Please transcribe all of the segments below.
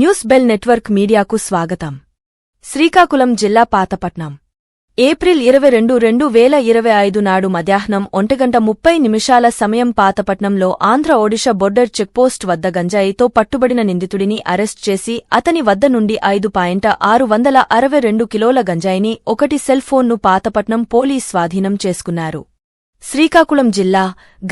News bell network మీడియాకు స్వాగతం. శ్రీకాకుళం జిల్లా పాతపట్నం. ఏప్రిల్ ఇరవై రెండు రెండు వేల ఇరవై ఐదు నాడు మధ్యాహ్నం ఒంటిగంట ముప్పై నిమిషాల సమయం పాతపట్నంలో ఆంధ్ర ఒడిషా బోర్డర్ చెక్పోస్ట్ వద్ద గంజాయితో పట్టుబడిన నిందితుడిని అరెస్ట్ చేసి అతని వద్ద నుండి ఐదు పాయింట్ ఆరు వందల అరవై రెండు కిలోల గంజాయిని ఒకటి సెల్ఫోన్ను పాతపట్నం పోలీస్ స్వాధీనం చేసుకున్నారు. శ్రీకాకుళం జిల్లా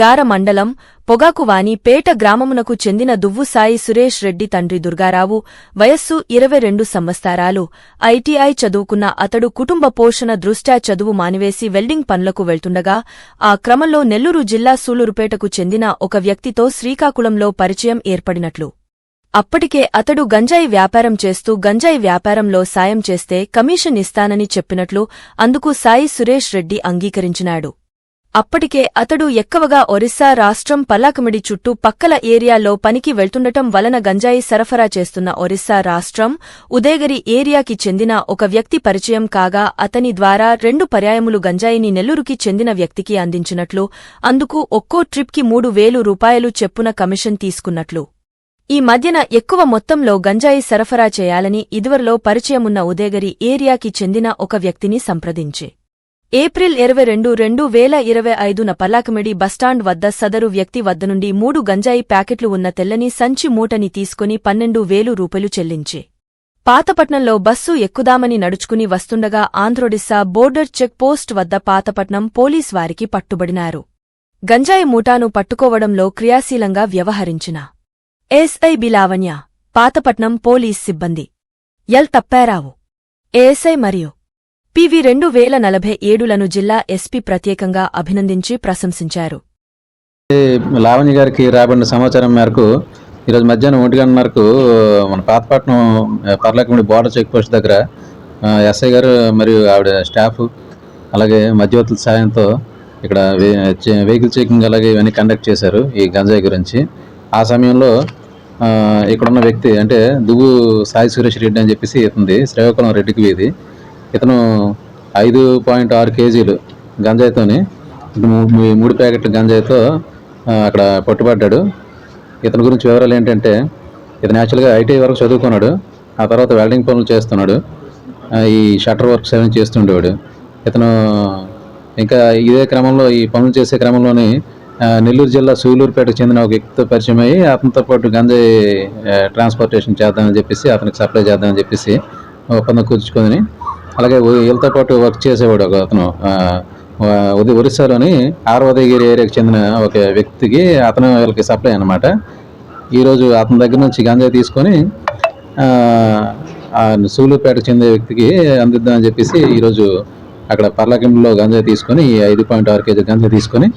గార మండలం పొగాకువాని పేట గ్రామమునకు చెందిన దువ్వు సాయి సురేష్ రెడ్డి తండ్రి దుర్గారావు వయస్సు ఇరవై రెండు సంవత్సరాలు. ఐటీఐ చదువుకున్న అతడు కుటుంబ పోషణ దృష్ట్యా చదువు మానివేసి వెల్డింగ్ పనులకు వెళ్తుండగా ఆ క్రమంలో నెల్లూరు జిల్లా సూలూరుపేటకు చెందిన ఒక వ్యక్తితో శ్రీకాకుళంలో పరిచయం ఏర్పడినట్లు. అప్పటికే అతడు గంజాయి వ్యాపారం చేస్తూ గంజాయి వ్యాపారంలో సాయం చేస్తే కమిషన్ ఇస్తానని చెప్పినట్లు అందుకు సాయి సురేష్ రెడ్డి అంగీకరించినాడు. అప్పటికే అతడు ఎక్కువగా ఒరిస్సా రాష్ట్రం పల్లాకమిడి చుట్టూ పక్కల ఏరియాలో పనికి వెళ్తుండటం వలన గంజాయి సరఫరా చేస్తున్న ఒరిస్సా రాష్ట్రం ఉదయగిరి ఏరియాకి చెందిన ఒక వ్యక్తి పరిచయం కాగా అతని ద్వారా రెండు పర్యాయములు గంజాయిని నెల్లూరుకి చెందిన వ్యక్తికి అందించినట్లు అందుకు ఒక్కో ట్రిప్కి మూడు వేలు రూపాయలు చెప్పున కమిషన్ తీసుకున్నట్లు. ఈ మధ్యన ఎక్కువ మొత్తంలో గంజాయి సరఫరా చేయాలని ఇదివరలో పరిచయమున్న ఉదయగిరి ఏరియాకి చెందిన ఒక వ్యక్తిని సంప్రదించి. ఏప్రిల్ ఇరవై రెండు రెండు వేల ఇరవై ఐదున పల్లాకమిడి బస్టాండ్ వద్ద సదరు వ్యక్తి వద్ద నుండి మూడు గంజాయి ప్యాకెట్లు ఉన్న తెల్లని సంచి మూటని తీసుకుని పన్నెండు వేలు రూపాయలు చెల్లించి. పాతపట్నంలో బస్సు ఎక్కుదామని నడుచుకుని వస్తుండగా ఆంధ్రొడిస్సా బోర్డర్ చెక్ పోస్ట్ వద్ద పాతపట్నం పోలీస్ వారికి పట్టుబడినారు. గంజాయి మూటాను పట్టుకోవడంలో క్రియాశీలంగా వ్యవహరించిన. ఎస్ఐ బిలావణ్య పాతపట్నం పోలీస్ సిబ్బంది. ఎల్ తప్పారావు. ఏఎస్ఐ మరియు పివి రెండు వేల నలభై ఏడులను జిల్లా ఎస్పీ ప్రత్యేకంగా అభినందించి ప్రశంసించారు. లావణ్య గారికి రాబడిన సమాచారం మేరకు ఈరోజు మధ్యాహ్నం ఒంటి గంటన్నరకు మన Pathapatnam Parlakhemundi border check post దగ్గర ఎస్ఐ గారు మరియు ఆవిడ స్టాఫ్ అలాగే మధ్యవర్తుల సాయంతో ఇక్కడ వెహికల్ చెకింగ్ అలాగే ఇవన్నీ కండక్ట్ చేశారు ఈ గంజాయి గురించి. ఆ సమయంలో ఇక్కడున్న వ్యక్తి అంటే దువ్వు సాయి సురేష్ రెడ్డి అని చెప్పేసి ఇతుంది శ్రీకాకుళం రెడ్డికి వీధి. ఇతను ఐదు పాయింట్ ఆరు కేజీలు గంజాయితోని మూడు ప్యాకెట్ల గంజాయితో అక్కడ పట్టుబడ్డాడు. ఇతని గురించి వివరాలు ఏంటంటే ఇతను యాక్చువల్గా ఐటీ వరకు చదువుకున్నాడు. ఆ తర్వాత వెల్డింగ్ పనులు చేస్తున్నాడు. ఈ షట్టర్ వర్క్స్ అవన్నీ చేస్తుండేవాడు. ఇతను ఇంకా ఇదే క్రమంలో ఈ పనులు చేసే క్రమంలోని నెల్లూరు జిల్లా సూలూరుపేటకు చెందిన ఒక వ్యక్తితో పరిచయం అయ్యి అతనితో పాటు గంజాయి ట్రాన్స్పోర్టేషన్ చేద్దామని చెప్పేసి అతనికి సప్లై చేద్దామని చెప్పేసి ఒప్పందం కూర్చుకొని అలాగే వీళ్ళతో పాటు వర్క్ చేసేవాడు ఒక అతను ఉది- ఒరిస్సాలోని ఆర్వదగిరి ఏరియాకి చెందిన ఒక వ్యక్తికి అతను వీళ్ళకి సప్లై అనమాట ఈరోజు అతని దగ్గర నుంచి గంజాయి తీసుకొని ఆ, సూలూరుపేటకు చెందే వ్యక్తికి అందిద్దామని చెప్పేసి ఈరోజు అక్కడ పర్లకింలో గంజాయి తీసుకొని ఐదు పాయింట్ ఆరు కేజీ గంజాయి తీసుకొని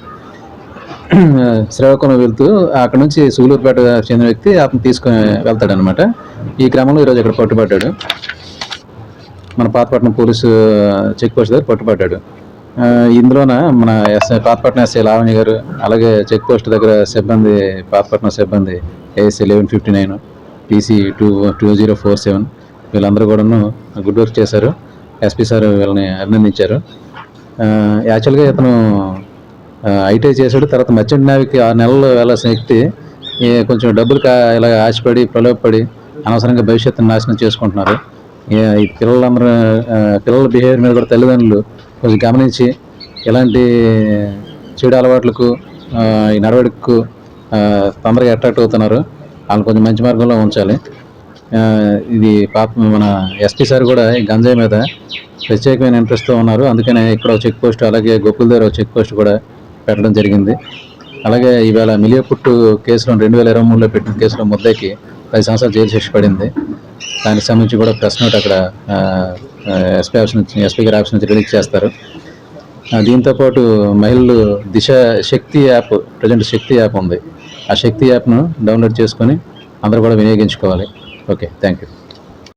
శ్రీకాకుళం వెళ్తూ అక్కడ నుంచి సూలూరుపేట చెందిన వ్యక్తి అతను తీసుకొని వెళ్తాడనమాట ఈ క్రమంలో ఈరోజు ఇక్కడ పట్టుబడ్డాడు. మన పాతపట్నం పోలీసు చెక్ పోస్ట్ దగ్గర పట్టుబడ్డాడు. ఇందులోన మన ఎస్ఐ పాతపట్నం ఎస్ఐ లావణ్య గారు అలాగే చెక్ పోస్ట్ దగ్గర సిబ్బంది పాతపట్నం సిబ్బంది ASI eleven fifty nine PC two two zero four seven వీళ్ళందరూ కూడాను గుడ్ వర్క్ చేశారు. ఎస్పీ సార్ వీళ్ళని అభినందించారు. యాక్చువల్గా ఇతను ఐటీఐ చేశాడు తర్వాత మర్చెంట్ నావికి ఆరు నెలలు వెళ్ళాల్సిన వ్యక్తి కొంచెం డబ్బులు కా ఇలా ఆశపడి ప్రలోభపడి అనవసరంగా భవిష్యత్తును నాశనం చేసుకుంటున్నారు. ఈ- పిల్లలందరూ పిల్లల బిహేవియర్ మీద కూడా తల్లిదండ్రులు కొంచెం గమనించి ఇలాంటి చెడు అలవాట్లకు ఈ నడవడికు తొందరగా అట్రాక్ట్ అవుతున్నారు వాళ్ళు కొంచెం మంచి మార్గంలో ఉంచాలి. ఇది పాప మన ఎస్పీ సార్ కూడా ఈ గంజాయి మీద ప్రత్యేకమైన ఇంట్రెస్ట్తో ఉన్నారు. అందుకనే ఇక్కడ చెక్ పోస్ట్ అలాగే గోకుల్ దగ్గర చెక్ పోస్ట్ కూడా పెట్టడం జరిగింది. అలాగే ఈవేళ మిలియపుట్టు కేసులో రెండు వేల ఇరవై మూడులో పెట్టిన కేసులో ముద్దకి పది సంవత్సరాలు జైలు శిక్ష పడింది. దానికి సంబంధించి కూడా ప్రెస్ నోట్ అక్కడ ఎస్పీ ఆఫీస్ నుంచి ఎస్పీ గారి ఆఫీస్ నుంచి రిలీజ్ చేస్తారు. దీంతోపాటు దీంతో పాటు మహిళలు Disha Shakti app present Shakti app ఉంది. ఆ శక్తి యాప్ను డౌన్లోడ్ చేసుకొని అందరూ కూడా వినియోగించుకోవాలి. Okay thank you